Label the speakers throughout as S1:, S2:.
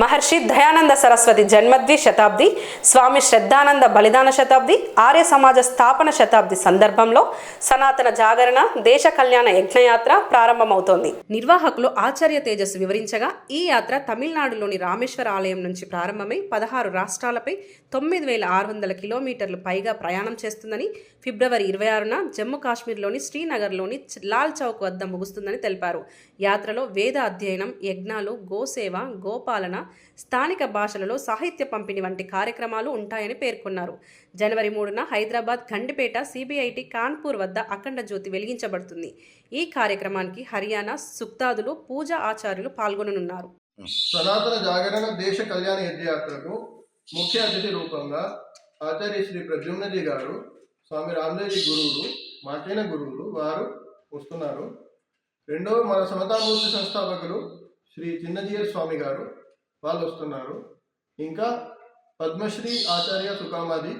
S1: మహర్షి దయానంద సరస్వతి జన్మద్వి శతాబ్ది స్వామి శ్రద్ధానంద బలిదాన శతాబ్ది ఆర్య సమాజ స్థాపన శతాబ్ది సందర్భంలో సనాతన జాగరణ దేశ కళ్యాణ యజ్ఞయాత్ర ప్రారంభమవుతోంది. నిర్వాహకులు ఆచార్య తేజస్సు వివరించగా ఈ యాత్ర తమిళనాడులోని రామేశ్వర ఆలయం నుంచి ప్రారంభమై పదహారు రాష్ట్రాలపై తొమ్మిది వేల ఆరు వందల కిలోమీటర్లు పైగా ప్రయాణం చేస్తుందని ఫిబ్రవరి ఇరవై ఆరున జమ్మూ కాశ్మీర్లోని శ్రీనగర్లోని లాల్ చౌక్ వద్ద ముగుస్తుందని తెలిపారు. యాత్రలో వేద అధ్యయనం యజ్ఞాలు గోసేవ గోపాలన స్థానిక భాషలలో సాహిత్య పంపిణీ వంటి కార్యక్రమాలు ఉంటాయని పేర్కొన్నారు. జనవరి మూడున హైదరాబాద్ ఖండిపేట సిబిఐటి కాన్పూర్ వద్ద అఖండ జ్యోతి వెలిగించబడుతుంది. ఈ కార్యక్రమానికి హర్యానా సుక్తాదులు పూజా ఆచార్యులు పాల్గొననున్నారు.
S2: సనాతన జాగరణ దేశ కళ్యాణ యజ్ఞయాత్రకు ముఖ్య అతిథి రూపంగా ఆచార్య శ్రీ ప్రద్యుమ్నజీ గారు స్వామి రామదేవి గురువులు మాచైన గురువులు వారు వస్తున్నారు. రెండవ మన సమతామూర్తి సంస్థాపకులు శ్రీ చిన్నజీయర్ స్వామి గారు వాళ్ళు వస్తున్నారు ఇంకా పద్మశ్రీ ఆచార్య సుకామాది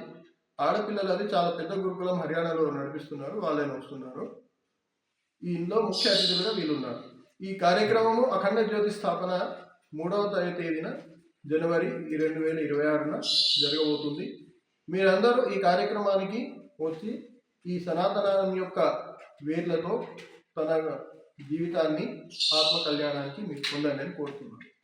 S2: ఆడపిల్లలది చాలా పెద్ద గురుకులం హర్యానాలో నడిపిస్తున్నారు వాళ్ళని వస్తున్నారు ఇందులో ముఖ్య అతిథులుగా వీళ్ళున్నారు. ఈ కార్యక్రమము అఖండ జ్యోతి స్థాపన మూడవ తేదీన జనవరి రెండు వేల ఇరవై ఆరున జరగబోతుంది. మీరందరూ ఈ కార్యక్రమానికి వచ్చి ఈ సనాతనం యొక్క వేర్లతో తన జీవితాన్ని ఆత్మ కళ్యాణానికి మీరు పొందండి అని కోరుతున్నాను.